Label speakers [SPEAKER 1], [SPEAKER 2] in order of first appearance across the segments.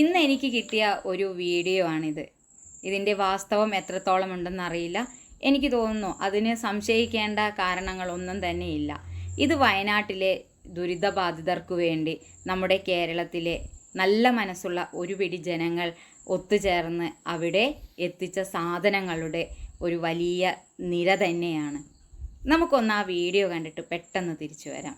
[SPEAKER 1] ഇന്ന് എനിക്ക് കിട്ടിയ ഒരു വീഡിയോ ആണിത്. ഇതിന്റെ വാസ്തവം എത്രത്തോളം ഉണ്ടെന്ന് അറിയില്ല. എനിക്ക് തോന്നുന്നു അതിന് സംശയിക്കേണ്ട കാരണങ്ങളൊന്നും തന്നെയില്ല ഇത് വയനാട്ടിലെ ദുരിതബാധിതർക്കു വേണ്ടി നമ്മുടെ കേരളത്തിലെ നല്ല മനസ്സുള്ള ഒരു പിടി ജനങ്ങൾ ഒത്തുചേർന്ന് അവിടെ എത്തിച്ച സാധനങ്ങളുടെ ഒരു വലിയ നിര തന്നെയാണ്. നമുക്കൊന്ന് ആ വീഡിയോ കണ്ടിട്ട് പെട്ടെന്ന് തിരിച്ചു വരാം.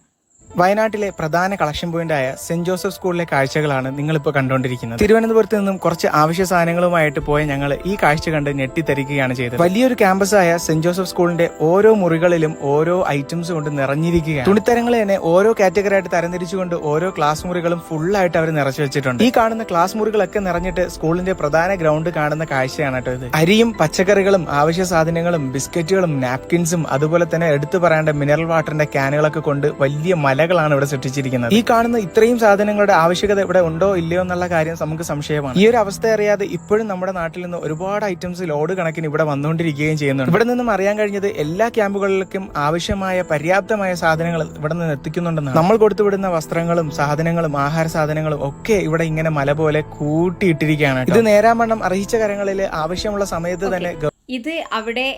[SPEAKER 2] വയനാട്ടിലെ പ്രധാന കളക്ഷൻ പോയിന്റായ സെന്റ് ജോസഫ് സ്കൂളിലെ കാഴ്ചകളാണ് നിങ്ങളിപ്പോൾ കണ്ടുകൊണ്ടിരിക്കുന്നത്. തിരുവനന്തപുരത്ത് നിന്നും കുറച്ച് ആവശ്യ സാധനങ്ങളുമായിട്ട് പോയ ഞങ്ങൾ ഈ കാഴ്ച കണ്ട് ഞെട്ടിത്തരിക്കുകയാണ് ചെയ്തത്. വലിയൊരു ക്യാമ്പസായ സെന്റ് ജോസഫ് സ്കൂളിന്റെ ഓരോ മുറികളിലും ഓരോ ഐറ്റംസ് കൊണ്ട് നിറഞ്ഞിരിക്കുകയാണ്. തുണിത്തരങ്ങൾ തന്നെ ഓരോ കാറ്റഗറി ആയിട്ട് തരംതിരിച്ചുകൊണ്ട് ഓരോ ക്ലാസ് മുറികളും ഫുള്ളായിട്ട് അവർ നിറച്ചു വെച്ചിട്ടുണ്ട്. ഈ കാണുന്ന ക്ലാസ് മുറികളൊക്കെ നിറഞ്ഞിട്ട് സ്കൂളിന്റെ പ്രധാന ഗ്രൗണ്ട് കാണുന്ന കാഴ്ചയാണ് കേട്ടോ ഇത്. അരിയും പച്ചക്കറികളും ആവശ്യ സാധനങ്ങളും ബിസ്ക്കറ്റുകളും നാപ്കിൻസും അതുപോലെ തന്നെ എടുത്തു പറയേണ്ട മിനറൽ വാട്ടറിന്റെ ക്യാനുകളൊക്കെ കൊണ്ട് വലിയ മലകളാണ് ഇവിടെ സൃഷ്ടിച്ചിരിക്കുന്നത്. ഈ കാണുന്ന ഇത്രയും സാധനങ്ങളുടെ ആവശ്യകത ഇവിടെ ഉണ്ടോ ഇല്ലയോ എന്നുള്ള കാര്യം നമുക്ക് സംശയമാണ്. ഈ ഒരു അവസ്ഥ അറിയാതെ ഇപ്പോഴും നമ്മുടെ നാട്ടിൽ നിന്ന് ഒരുപാട് ഐറ്റംസ് ലോഡ് കണക്കിന് ഇവിടെ വന്നുകൊണ്ടിരിക്കുകയും ചെയ്യുന്നുണ്ട്. ഇവിടെ നിന്നും അറിയാൻ കഴിഞ്ഞത് എല്ലാ ക്യാമ്പുകളിലേക്കും ആവശ്യമായ പര്യാപ്തമായ സാധനങ്ങൾ ഇവിടെ നിന്ന് എത്തിക്കുന്നുണ്ടെന്ന് നമ്മൾ കൊടുത്തുവിടുന്ന വസ്ത്രങ്ങളും സാധനങ്ങളും ആഹാര സാധനങ്ങളും ഒക്കെ ഇവിടെ ഇങ്ങനെ മല പോലെ കൂട്ടിയിട്ടിരിക്കുകയാണ് ഇത് നേരാമണ്ണം അറിയിച്ച കാര്യങ്ങളിൽ ആവശ്യമുള്ള സമയത്ത് തന്നെ
[SPEAKER 1] ഇത് അവിടെ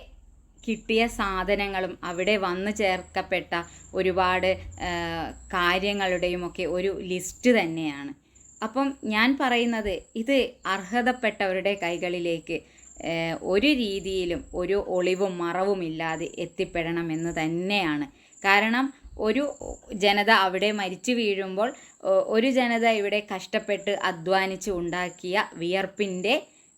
[SPEAKER 1] കിട്ടിയ സാധനങ്ങളും അവിടെ വന്നു ചേർക്കപ്പെട്ട ഒരുപാട് കാര്യങ്ങളുടെയും ഒക്കെ ഒരു ലിസ്റ്റ് തന്നെയാണ്. അപ്പം ഞാൻ പറയുന്നത് ഇത് അർഹതപ്പെട്ടവരുടെ കൈകളിലേക്ക് ഒരു രീതിയിലും ഒരു ഒളിവും മറവുമില്ലാതെ എത്തിപ്പെടണമെന്ന് തന്നെയാണ്. കാരണം ഒരു ജനത അവിടെ മരിച്ചു വീഴുമ്പോൾ ഒരു ജനത ഇവിടെ കഷ്ടപ്പെട്ട് അധ്വാനിച്ച് ഉണ്ടാക്കിയ വിയർപ്പിന്റെ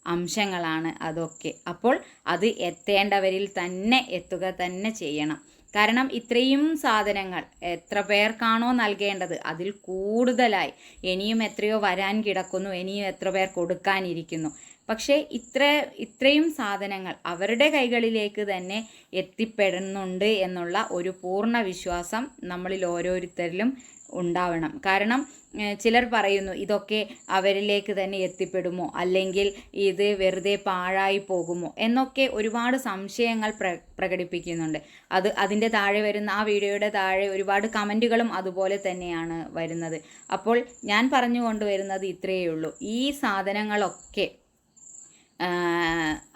[SPEAKER 1] അംശങ്ങളാണ് അതൊക്കെ. അപ്പോൾ അത് എത്തേണ്ടവരിൽ തന്നെ എത്തുക തന്നെ ചെയ്യണം. കാരണം ഇത്രയും സാധനങ്ങൾ എത്ര പേർക്കാണോ നൽകേണ്ടത്? അതിൽ കൂടുതലായി. ഇനിയും എത്രയോ വരാൻ കിടക്കുന്നു. ഇനിയും എത്ര പേർ കൊടുക്കാനിരിക്കുന്നു. പക്ഷേ ഇത്ര ഇത്രയും സാധനങ്ങൾ അവരുടെ കൈകളിലേക്ക് തന്നെ എത്തിപ്പെടുന്നുണ്ട് എന്നുള്ള ഒരു പൂർണ വിശ്വാസം നമ്മളിൽ ഓരോരുത്തരിലും ഉണ്ടാവണം. കാരണം ചിലർ പറയുന്നു ഇതൊക്കെ അവരിലേക്ക് തന്നെ എത്തിപ്പെടുമോ? അല്ലെങ്കിൽ ഇത് വെറുതെ പാഴായി പോകുമോ? എന്നൊക്കെ ഒരുപാട് സംശയങ്ങൾ പ്ര പ്രകടിപ്പിക്കുന്നുണ്ട്. അത് അതിന്റെ താഴെ വരുന്ന ആ വീഡിയോയുടെ താഴെ ഒരുപാട് കമന്റുകളും അതുപോലെ തന്നെയാണ് വരുന്നത്. അപ്പോൾ ഞാൻ പറഞ്ഞു കൊണ്ടുവരുന്നത് ഇത്രയേ ഉള്ളൂ. ഈ സാധനങ്ങളൊക്കെ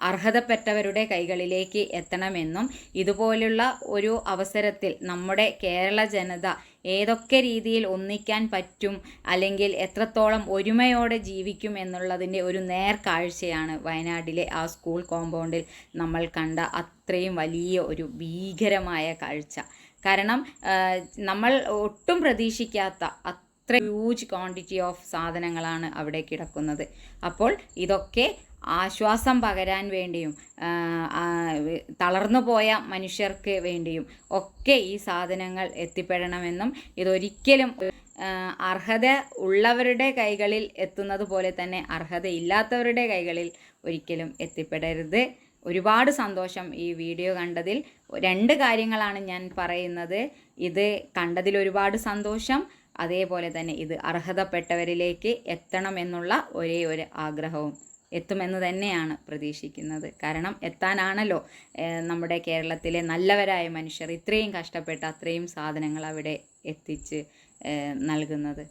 [SPEAKER 1] അർഹതപ്പെട്ടവരുടെ കൈകളിലേക്ക് എത്തണമെന്നും ഇതുപോലുള്ള ഒരു അവസരത്തിൽ നമ്മുടെ കേരള ജനത ഏതൊക്കെ രീതിയിൽ ഒന്നിക്കാൻ പറ്റും അല്ലെങ്കിൽ എത്രത്തോളം ഒരുമയോടെ ജീവിക്കും എന്നുള്ളതിന്റെ ഒരു നേർക്കാഴ്ചയാണ് വയനാട്ടിലെ ആ സ്കൂൾ കോമ്പൗണ്ടിൽ നമ്മൾ കണ്ട അത്രയും വലിയ ഒരു ഭീകരമായ കാഴ്ച. കാരണം നമ്മൾ ഒട്ടും പ്രതീക്ഷിക്കാത്ത അത്ര ഹ്യൂജ് ക്വാണ്ടിറ്റി ഓഫ് സാധനങ്ങളാണ് അവിടെ കിടക്കുന്നത്. അപ്പോൾ ഇതൊക്കെ ആശ്വാസം പകരാൻ വേണ്ടിയും തളർന്നു പോയ മനുഷ്യർക്ക് വേണ്ടിയും ഒക്കെ ഈ സാധനങ്ങൾ എത്തിപ്പെടണമെന്നും ഇതൊരിക്കലും അർഹത ഉള്ളവരുടെ കൈകളിൽ എത്തുന്നത് പോലെ തന്നെ അർഹത ഇല്ലാത്തവരുടെ കൈകളിൽ ഒരിക്കലും എത്തിപ്പെടരുത്. ഒരുപാട് സന്തോഷം ഈ വീഡിയോ കണ്ടതിൽ. രണ്ട് കാര്യങ്ങളാണ് ഞാൻ പറയുന്നത്. ഇത് കണ്ടതിൽ ഒരുപാട് സന്തോഷം. അതേപോലെ തന്നെ ഇത് അർഹതപ്പെട്ടവരിലേക്ക് എത്തണമെന്നുള്ള ഒരേ ഒരു ആഗ്രഹവും എത്തുമെന്ന് തന്നെയാണ് പ്രതീക്ഷിക്കുന്നത്. കാരണം എത്താനാണല്ലോ നമ്മുടെ കേരളത്തിലെ നല്ലവരായ മനുഷ്യർ ഇത്രയും കഷ്ടപ്പെട്ട് അത്രയും സാധനങ്ങൾ അവിടെ എത്തിച്ച് നൽകുന്നത്.